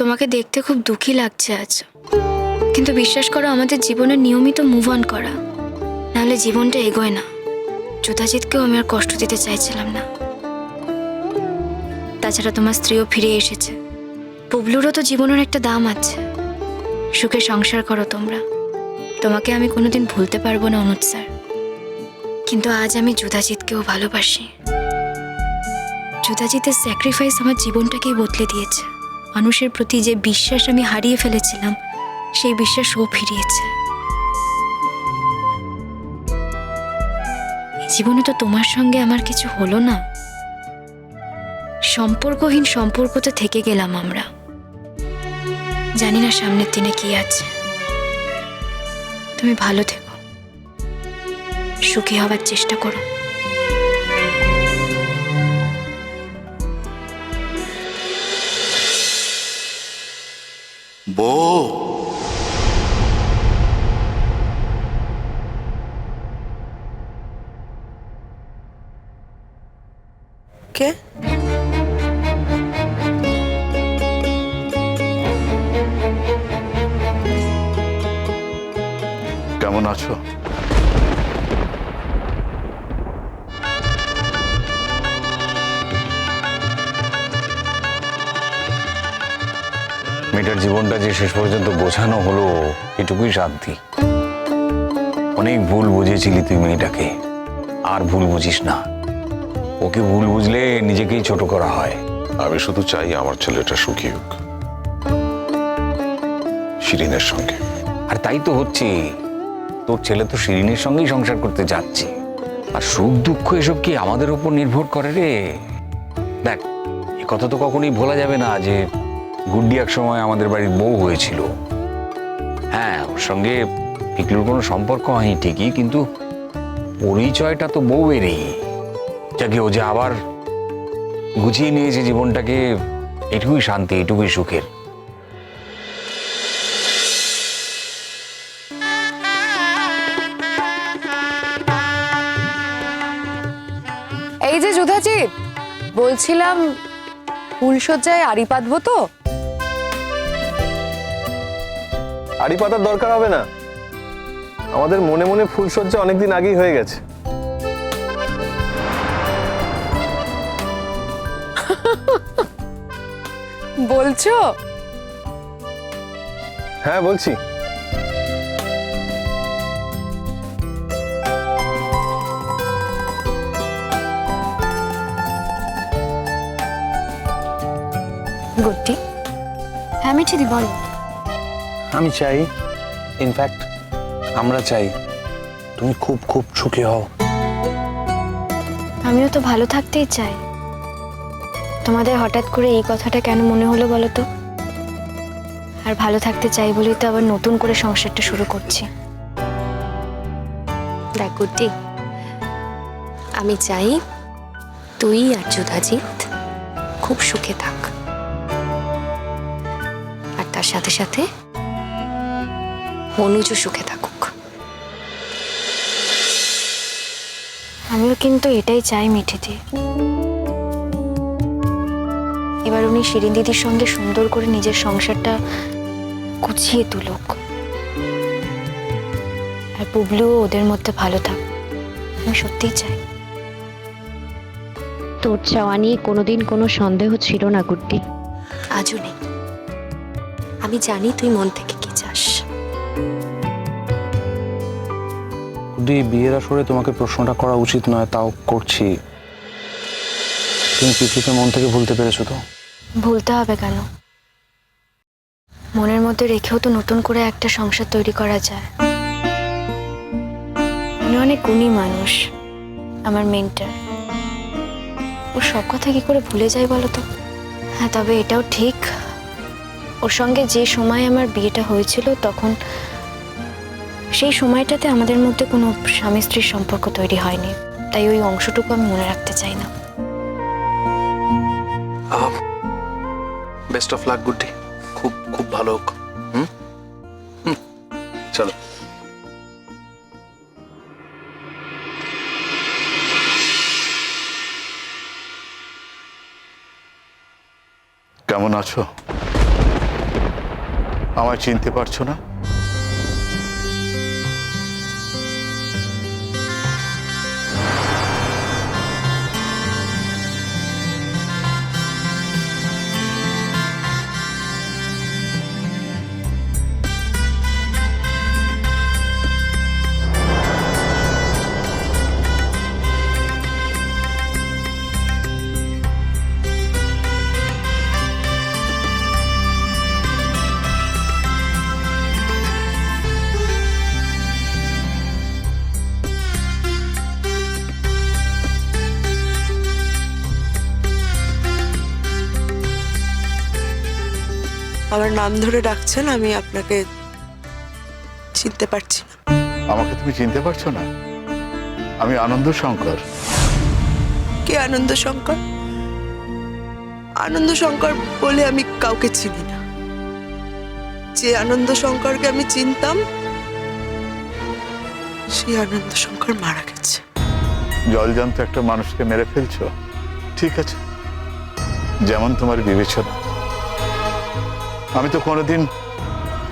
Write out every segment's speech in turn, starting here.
তোমাকে দেখতে খুব দুঃখী লাগছে আজ। কিন্তু বিশ্বাস করো, আমাদের জীবনে নিয়মিত মুভ অন করা, নাহলে জীবনটা এগোয় না। যুধাজিৎকেও আমি আর কষ্ট দিতে চাইছিলাম না। তাছাড়া তোমার স্ত্রীও ফিরে এসেছে। পুবলুরও তো জীবনের একটা দাম আছে। সুখে সংসার করো তোমরা। তোমাকে আমি কোনোদিন ভুলতে পারব না অনুজ স্যার। কিন্তু আজ আমি যুধাজিৎকেও ভালোবাসি। যুধাজিতের স্যাক্রিফাইস আমার জীবনটাকেই বদলে দিয়েছে। মানুষের প্রতি যে বিশ্বাস আমি হারিয়ে ফেলেছিলাম, সেই বিশ্বাস ও ফিরিয়েছে। জীবনে তো তোমার সঙ্গে আমার কিছু হলো না। সম্পর্কহীন সম্পর্কতে থেকে গেলাম আমরা। জানি না সামনের দিনে কি আছে। তুমি ভালো থেকো। সুখী হওয়ার চেষ্টা করো। বউ জীবনটা যে শেষ পর্যন্ত বোঝানো হলো এটুকুই শান্তি। অনেক ভুল বুঝেছিলি তুই মেয়েটাকে। আর ভুল বুঝিস না। ওকে ভুল বুঝলে নিজেকেই ছোট করা হয়। আমি শুধু চাই আমার ছেলেটা সুখী হোক। শিরিনের সঙ্গে। আর তাই তো হচ্ছে। তোর ছেলে তো শিরিনের সঙ্গেই সংসার করতে যাচ্ছে। আর সুখ দুঃখ এসব কি আমাদের উপর নির্ভর করে রে? দেখ এ কথা তো কখনোই ভোলা যাবে না যে গুড্ডি এক সময় আমাদের বাড়ির বউ হয়েছিল। হ্যাঁ ওর সঙ্গে পিকলুর কোনো সম্পর্ক হয়নি ঠিকই, কিন্তু পরিচয়টা তো বউয়েরই। যাকে ও যে আবার গুছিয়ে নিয়েছে জীবনটাকে, এটুকুই শান্তি, এটুকুই সুখের। এই যে যুধাজিৎ বলছিলাম ফুলসজ্জায় আড়ি পাতবো তো? আড়ি পাতার দরকার হবে না। আমাদের মনে মনে ফুলসজ্জা অনেকদিন আগেই হয়ে গেছে। বলছো? হ্যাঁ বলছি। গুড্ডি হ্যাঁ মিঠিদি বলো। আমি চাই ইনফ্যাক্ট আমরা চাই তুমি খুব খুব সুখী হও। আমিও তো ভালো থাকতেই চাই। তোমাদের হঠাৎ করে এই কথাটা কেন মনে হলো বলো তো? আর ভালো থাকতে চাই বলেই তো আবার নতুন করে সংসারটা শুরু করছি। দেখ গুড্ডি আমি চাই তুই আর যুধাজিৎ খুব সুখে থাক। আর তার সাথে সাথে অনুজও সুখে থাকুক। আমিও কিন্তু এটাই চাই মিঠিদি। এবার উনি শিরিন দিদির সঙ্গে সুন্দর করে নিজের সংসারটা গুছিয়ে তুলুক। আর বুবলুও ওদের মধ্যে ভালো থাক। আমি সত্যিই চাই। তোর চাওয়া নিয়ে কোনোদিন কোনো সন্দেহ ছিল না গুড্ডি আজও নেই। আমি জানি তুই মন থেকে যদি বিয়ের আসরে তোমাকে প্রশ্নটা করা উচিত নয়, তাও করছি। তুমি পিকলুকে মন থেকে ভুলতে পেরেছ তো? ভুলতে হবে কেন? মনের মধ্যে রেখেও তো নতুন করে একটা সংসার তৈরি করা যায়। উনি অনেক গুণী মানুষ, আমার মেন্টার। ও সব কথা কি করে ভুলে যায় বলো তো? হ্যাঁ তবে এটাও ঠিক। ওর সঙ্গে যে সময় আমার বিয়েটা হয়েছিল, তখন সেই সময়টাতে আমাদের মধ্যে কোনো স্বামী স্ত্রীর সম্পর্ক তৈরি হয়নি। তাই ওই অংশটুকু আমি মনে রাখতে চাই না। Best of luck Guddi. খুব খুব ভালো হোক। হুম চলো। কেমন আছো? আমায় চিনতে পারছ না? আমার নাম ধরে ডাকছেন আমি আপনাকে চিনতে পারছি না। আমাকে তুমি চিনতে পারছ না? আমি আনন্দ শঙ্কর। কে আনন্দ শঙ্কর? আনন্দ শঙ্কর বলে আমি কাউকে চিনি না। যে আনন্দ শঙ্করকে আমি চিনতাম সেই আনন্দ শঙ্কর মারা গেছে। জলজান্ত একটা মানুষকে মেরে ফেলছো? ঠিক আছে। যেমন তোমার বিবেচনা। আমি তো কোনোদিন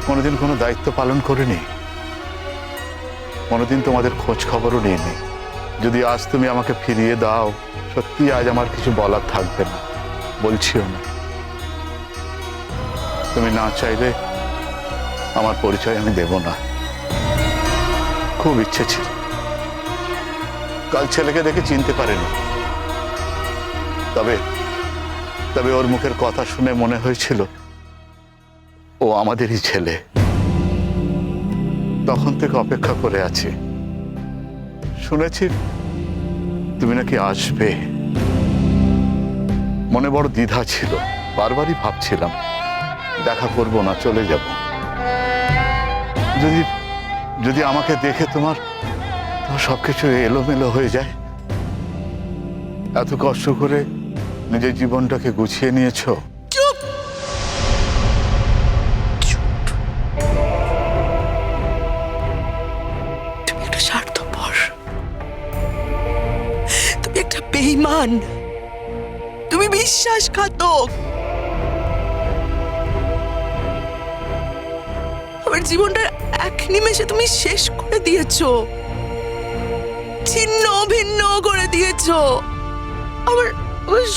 কোনোদিন কোনো দায়িত্ব পালন করিনি। কোনোদিন তোমাদের খোঁজ খবরও নিইনি। যদি আজ তুমি আমাকে ফিরিয়ে দাও, সত্যি আজ আমার কিছু বলার থাকবে না। বলছিও না। তুমি না চাইলে আমার পরিচয় আমি দেব না। খুব ইচ্ছে ছিল। কাল ছেলেকে দেখে চিনতে পারেনি। তবে তবে ওর মুখের কথা শুনে মনে হয়েছিল ও আমাদেরই ছেলে। তখন থেকে অপেক্ষা করে আছি। শুনেছি তুমি নাকি আসবে। মনে বড় দ্বিধা ছিল, বারবারই ভাবছিলাম, দেখা করব না, চলে যাব। যদি যদি আমাকে দেখে তোমার তোমার সবকিছু এলোমেলো হয়ে যায়, এত কষ্ট করে নিজের জীবনটাকে গুছিয়ে নিয়েছো বেইমান তুমি বিশ্বাসঘাতক। আমার জীবনটা এক নিমেষে তুমি শেষ করে দিয়েছ। ছিন্ন, ভিন্ন করে দিয়েছ। আমার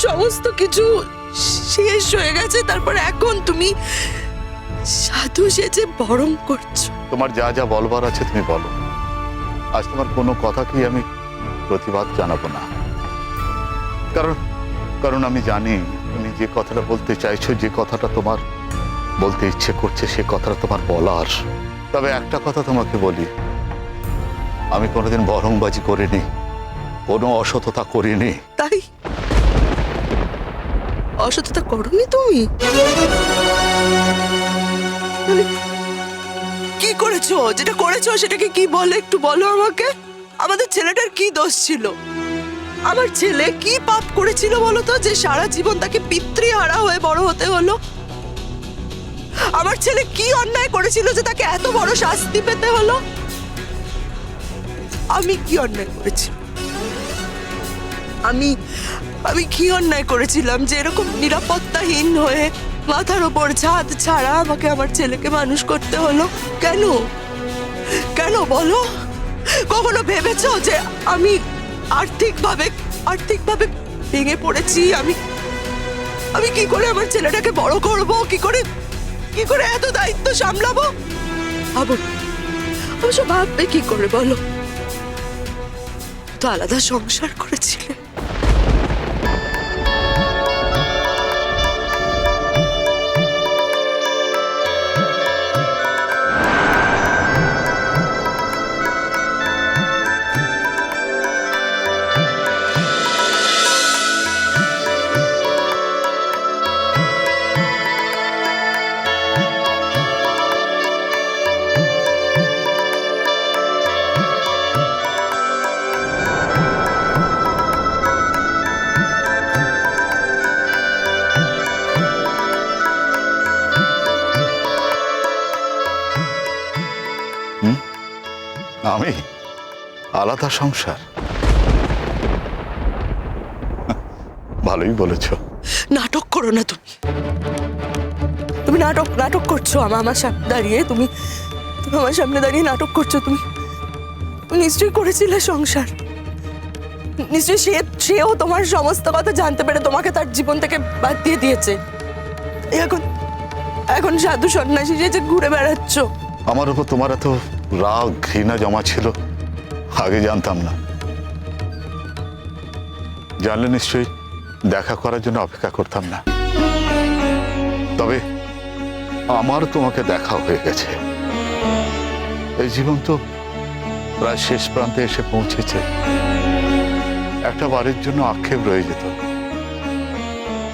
সমস্ত কিছু শেষ হয়ে গেছে, তারপর এখন তুমি সাধু সেজে বরং করছ। তোমার যা যা বলবার আছে তুমি বলো। আজ তোমার কোনো কথাকেই আমি প্রতিবাদ জানাব না। কারণ কারণ আমি জানি তুমি যে কথাটা বলতে চাইছো, যে কথাটা তোমার বলতে ইচ্ছে করছে, সে কথাটা তোমার বলার। তবে একটা কথা তোমাকে বলি, আমি কোনোদিন বরংবাজি করিনি, কোনো অসততা করিনি। তাই? অসততা করনি তুমি? তাহলে কি করেছ? যেটা করেছ সেটাকে কি বলে একটু বলো আমাকে। আমাদের ছেলেটার কি দোষ ছিল? আমার ছেলে কি পাপ করেছিল বলো তো, যে সারা জীবন তাকে পিতৃহারা হয়ে বড় হতে হলো? আমার ছেলে কি অন্যায় করেছিল যে তাকে এত বড় শাস্তি পেতে হলো? আমি কি অন্যায় করেছি? আমি আমি কি অন্যায় করেছিলাম যে এরকম নিরাপত্তাহীন হয়ে মাথার ওপর ছাদ ছাড়া আমাকে আমার ছেলেকে মানুষ করতে হলো? কেন? কেন বলো? কখনো ভেবেছো যে আমি আর্থিকভাবে আর্থিকভাবে ভেঙে পড়েছি আমি। আমি কি করে আমার ছেলেটাকে বড় করব? কি করে কি করে এত দায়িত্ব সামলাবো? অবশ্য ভাববে কি করে বলো? তো আলাদা সংসার করেছিলে। আমি? আলাদা সংসার। ভালোই বলেছ। নাটক করো না তুমি। তুমি নাটক নাটক করছ আমার আমার সামনে দাঁড়িয়ে। তুমি তুমি আমার সামনে দাঁড়িয়ে নাটক করছ তুমি। তুমি নিশ্চয়ই করেছিলে সংসার। নিশ্চয়ই সে সেও তোমার সমস্ত কথা জানতে পেরে তোমাকে তার জীবন থেকে বাদ দিয়ে দিয়েছে। এখন এখন সাধু সন্ন্যাসী যে ঘুরে বেড়াচ্ছ। আমার উপর তোমার এত রাগ, ঘৃণা জমা ছিল। আগে জানতাম না। জানলে নিশ্চয়ই দেখা করার জন্য অপেক্ষা করতাম না। তবে আমার তোমাকে দেখা হয়ে গেছে। এই জীবন তো প্রায় শেষ প্রান্তে এসে পৌঁছেছে। একটা বারের জন্য আক্ষেপ রয়ে যেত।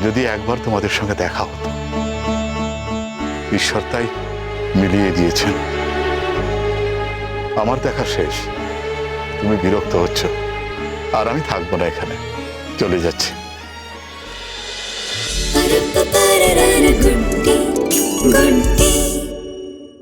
যদি একবার তোমাদের সঙ্গে দেখা হতো। ঈশ্বর তাই মিলিয়ে দিয়েছেন। আমার দেখা শেষ। তুমি বিরক্ত হচ্ছ। আর আমি থাকব না এখানে। চলে যাচ্ছি। গুড্ডি গুড